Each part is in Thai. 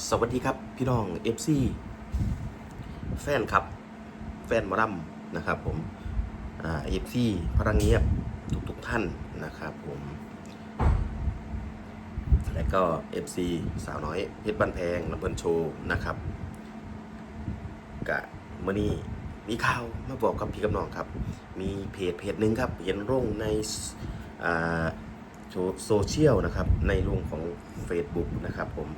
สวัสดีครับพี่น้อง FC แฟนครับ แฟนมอรัมนะครับผมเอ่า FC พลังเงียบทุกทุกๆท่านนะครับผม และก็ FC สาวน้อยเพชรบันแพงลำเพินโชว์นะครับกะมื่อนี้มีข่าวมาบอกกับพี่กับน้องครับ มีเพจเพจหนึ่งครับ เห็นร่งในโซเชียลนะครับ ในลุงของ Facebook นะครับผม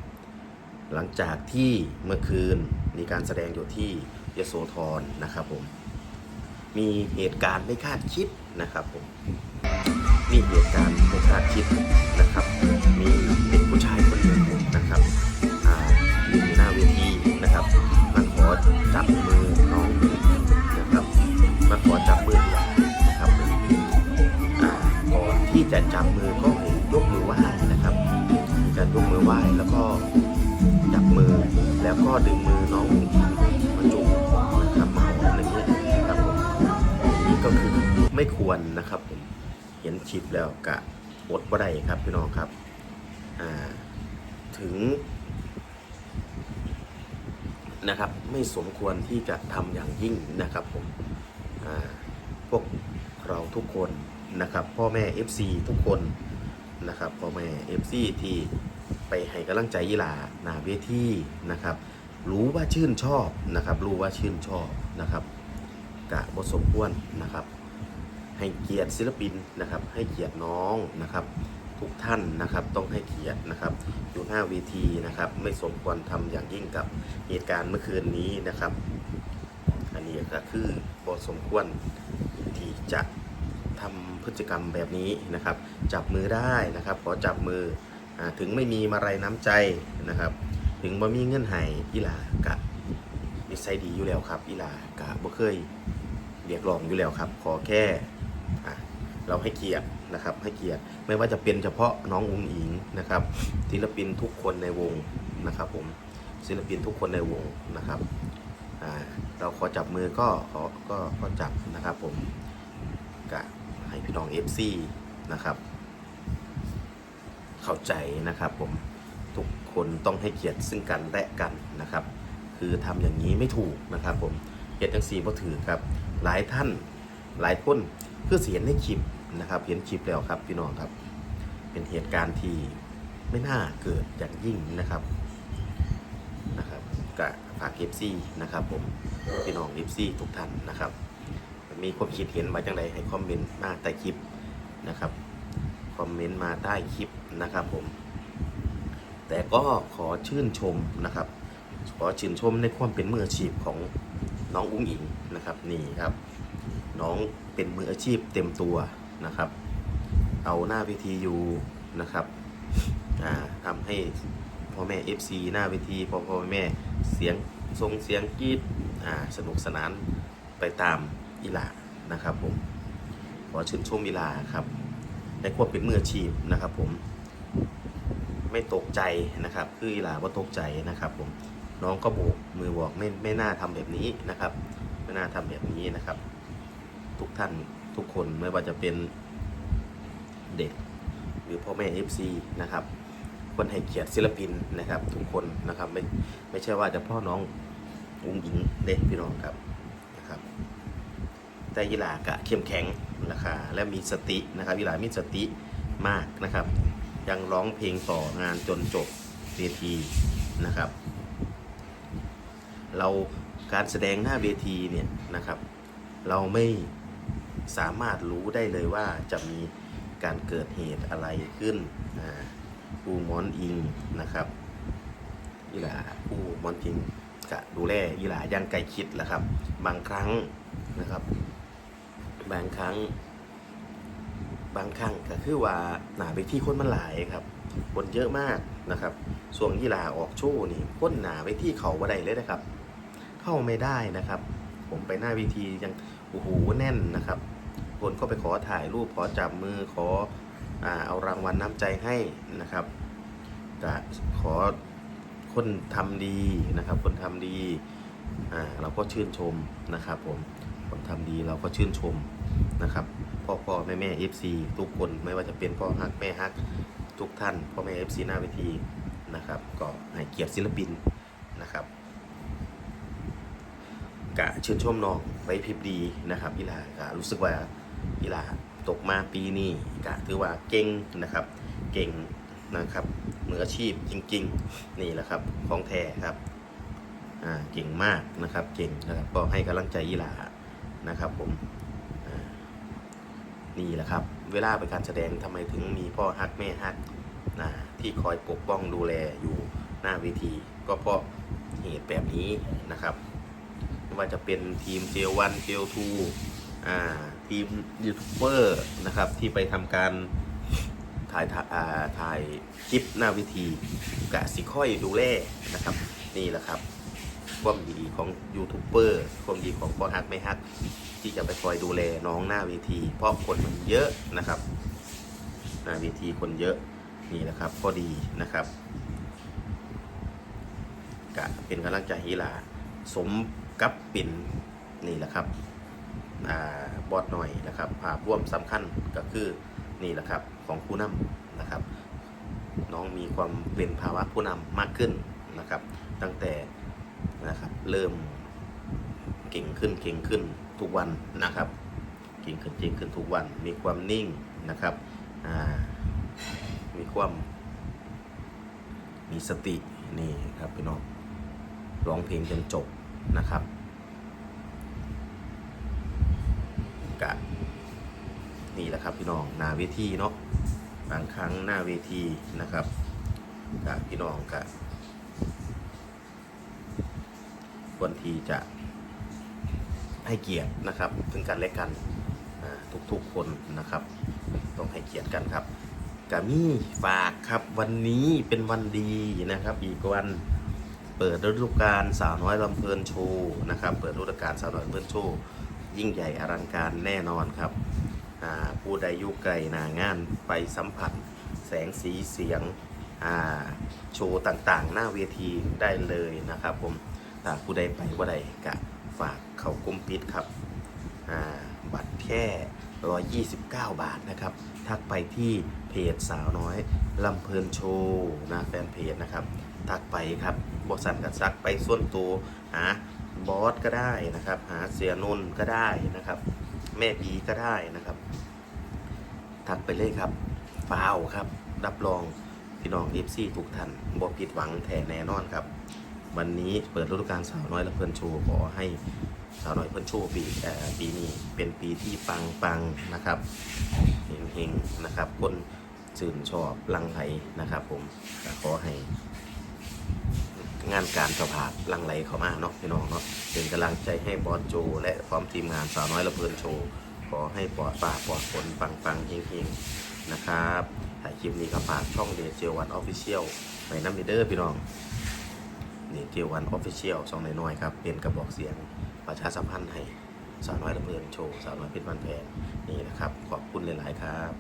หลังจากที่เมื่อคืนมีการแสดงอยู่ที่ยโสธรนะครับผม มีเหตุการณ์ไม่คาดคิดนะครับผมมีเหตุการณ์ไม่คาดคิดนะครับ มีเด็กผู้ชายคนหนึ่งนะครับอ่าอยู่หน้าเวทีนะครับมาขอจับมือน้องนะครับมาขอจับมือนะครับก่อนที่จะจับมือก็ยกมือไหว้นะครับมีการยกมือไหว้แล้วก็ แล้วก็ดึงมือน้องผู้หญิงมาจูบนะครับมาหอมอะไรเงี้ยนะครับผมนี่ก็คือไม่ควรนะครับผมเห็นคลิปแล้วกะอดบ่ได้ครับพี่น้องครับอ่าถึงนะครับไม่สมควรที่จะทำอย่างยิ่งนะครับผมพวกเราทุกคนนะครับ พ่อแม่ FC ทุกคนนะครับ พ่อแม่ FC ที่ ไปให้กำลังใจยีลาหนาเวทีนะครับ รู้ว่าชื่นชอบนะครับ รู้ว่าชื่นชอบนะครับกะบสมควรนะครับ ให้เกียรติศิลปินนะครับ ให้เกียรติน้องนะครับทุกท่านนะครับต้องให้เกียรตินะครับอยู่หน้าเวทีนะครับ ไม่สมควรทำอย่างยิ่งกับเหตุการณ์เมื่อคืนนี้นะครับ อันนี้ก็คือบทสมควรที่จะทำพฤติกรรมแบบนี้นะครับ จับมือได้นะครับ ขอจับมือ ถึงไม่มีมาไรน้ำใจนะครับ ถึงบ่มีเงื่อนไขอีลากะนิสัยดีอยู่แล้วครับ อีลากะบ่เคยเรียกร้องอยู่แล้วครับ ขอแค่เราให้เกียรตินะครับ ให้เกียรติไม่ว่าจะเป็นเฉพาะน้องอุงอิงนะครับศิลปินทุกคนในวงนะครับ ผมศิลปินทุกคนในวงนะครับเราขอจับมือก็ขอก็ก็จับนะครับผมกะให้พี่น้อง FC นะครับ เข้าใจนะครับผมทุกคนต้องให้เกียรติซึ่งกันและกันนะครับ คือทำอย่างนี้ไม่ถูกนะครับผมเหตุจังสี่บ่ถือครับ หลายท่านหลายคนคือเสียนในคลิปนะครับเห็นคลิปแล้วครับพี่น้องครับ เป็นเหตุการณ์ที่ไม่น่าเกิดอย่างยิ่งนะครับนะครับกับฝากเอฟซีนะครับผมพี่น้องเอฟซีทุกท่านนะครับ มีความคิดเห็นมาจังใดให้คอมเมนต์มาใต้คลิปนะครับ คอมเมนต์มาใต้คลิปนะครับผม แต่ก็ขอชื่นชมนะครับ ขอชื่นชมในความเป็นมืออาชีพของน้องอุ้งอิงนะครับนี่ครับ น้องเป็นมืออาชีพเต็มตัวนะครับ เอาหน้าเวทีอยู่นะครับทำให้พ่อแม่ FC หน้าเวทีพ่อพ่อแม่เสียงทรงเสียงกรีดสนุกสนานไปตามอีลานะครับผม ขอชื่นชมอีลาครับ ในความเป็นมืออาชีพนะครับ ผม ไม่ตกใจนะครับ คือหลาว่าตกใจนะครับ ผมน้องก็โบกมือบอกไม่ไม่น่าทำแบบนี้นะครับ ไม่น่าทำแบบนี้นะครับ ทุกท่านทุกคนไม่ว่าจะเป็นเด็ก หรือพ่อแม่ FC นะครับ คนให้เกียรติศิลปินนะครับ ทุกคนนะครับ ไม่ไม่ใช่ว่าจะพ่อน้องอุ้งอิงเด็กพี่น้องครับนะครับ แต่ยีลากะเข้มแข็ง นะคะและมีสตินะครับยีหลามีสติมากนะครับ ยังร้องเพลงต่องานจนจบเวทีนะครับ เราการแสดงหน้าเวทีเนี่ยนะครับ เราไม่สามารถรู้ได้เลยว่าจะมีการเกิดเหตุอะไรขึ้นอ่าปูหมอนอิงนะครับยีหลาปูหมอนอิงกะดูแลยีหลายังไกลคิดแหละครับ บางครั้งนะครับ บางครั้ง บางครั้งก็คือว่าหนาไปที่คนมันหลายครับคนเยอะมากนะครับส่วนยีหลาออกโชว์นี่คนหนาไปที่เขาบ่ได้เลยนะครับ เข้าไม่ได้นะครับ ผมไปหน้าเวทียังโอ้โหแน่นนะครับ คนก็ไปขอถ่ายรูปขอจับมือขออ่าเอารางวัลน้ำใจให้นะครับจะขอคนทำดีนะครับ คนทำดี อ่า เราก็ชื่นชมนะครับผม คนทำดีเราก็ชื่นชม นะครับพ่อพ่อแม่แม่เอฟซีทุกคนไม่ว่าจะเป็นพ่อฮักแม่ฮักทุกท่านพ่อแม่เอฟซีหน้าเวทีนะครับก็ให้เกียรติศิลปินนะครับกะชื่นชมน้องไว้พริบดีนะครับอีหลากะรู้สึกว่าอีหลาตกมาปีนี้กะถือว่าเก่งนะครับเก่งนะครับมืออาชีพจริง ๆ นี่แหละครับของแท้ครับอ่าเก่งมากนะครับเก่งนะครับก็ให้กำลังใจอีหลานะครับผม นี่แหละครับ เวลาไปการแสดงทำไมถึงมีพ่อฮักแม่ฮักนะที่คอยปกป้องดูแลอยู่หน้าเวที ก็เพราะเหตุแบบนี้นะครับไม่ว่าจะเป็นทีมเจลวันเจลทูอ่าทีมยูทูบเบอร์นะครับที่ไปทำการถ่ายอ่าถ่ายคลิปหน้าวิธีกะสิค่อยดูแลนะครับ นี่แหละครับ ความดีของยูทูบเบอร์ความดีของพ่อฮักไม่ฮัก ที่จะไปคอยดูแลน้องหน้าเวที เพราะคนมันเยอะนะครับ หน้าเวทีคนเยอะนี่แหละครับก็ดีนะครับกะเป็นกำลังใจให้หลาสมกับปิ่นนี่แหละครับอาบอดหน่อยนะครับภาพร่วมสำคัญก็คือนี่แหละครับของผู้นำนะครับ น้องมีความเป็นภาวะผู้นำมากขึ้นนะครับ ตั้งแต่ นะครับ เริ่มเก่งขึ้นเก่งขึ้นทุกวันนะครับ เก่งขึ้นเก่งขึ้นทุกวัน มีความนิ่งนะครับมีความ มีสตินี่ครับพี่น้องร้องเพลงจนจบนะครับกะนี่แหละครับพี่น้องหน้าเวทีเนาะบางครั้งหน้าเวทีนะครับกะพี่น้องกะ ควรทีจะให้เกียรตินะครับถึงกันและกันทุกๆคนนะครับ ต้องให้เกียรติกันครับกะมี่ฝากครับวันนี้เป็นวันดีนะครับ อีกวันเปิดฤดูกาลสาวน้อยลำเพลินโชว์นะครับ เปิดฤดูกาลสาวน้อยลำเพลินโชว์ยิ่งใหญ่อลังการแน่นอนครับผู้ใดอยุไกลนางานไปสัมผัสแสงสีเสียงโชว์ต่างๆ หน้าเวทีได้เลยนะครับผม อ่าผู้ใดไปว่าใดกะฝากเขากุ้มปิดครับอ่าบัตรแค่ 129 บาทนะครับ ทักไปที่เพจสาวน้อยลำเพลินโชว์นะแฟนเพจนะครับ ทักไปครับบอสันกับซักไปส่วนตัวหาบอสก็ได้นะครับ หาเสียนนก็ได้นะครับ แม่บีก็ได้นะครับ ทักไปเลยครับฟาวครับ รับรองพี่น้องเอฟซีทุกท่านบ่ผิดหวังแท้แน่นอนครับ วันนี้เปิดฤดูกาลสาวน้อยและเพื่อนโชว์ขอให้สาวน้อยเพื่อนโชว์ปีปีนี้เป็นปีที่ปังปังนะครับเฮงเฮงนะครับ คนชื่นชอบลังไหลนะครับ ผมขอให้งานการเจ้าภาพลังไหลเข้ามาเนาะพี่น้องเนาะเป็นกำลังใจให้บอสโจ และพร้อมทีมงานสาวน้อยละเพลินโชว์ ขอให้ปลอดป่าปลอดฝนปังปังๆเฮงนะครับถ่ายคลิปนี้ก็ฝากช่องเดจเจวันออฟฟิเชียลไปน้ำเด้อพี่น้อง เดจเจวันออฟฟิเชียลสองน้อยๆครับเป็นกระบอกเสียงประชาสัมพันธ์ให้สาวน้อยละเพลินโชว์สาวน้อยเพชรวันแพงนี่นะครับ ขอบคุณหลาย ๆ ครับ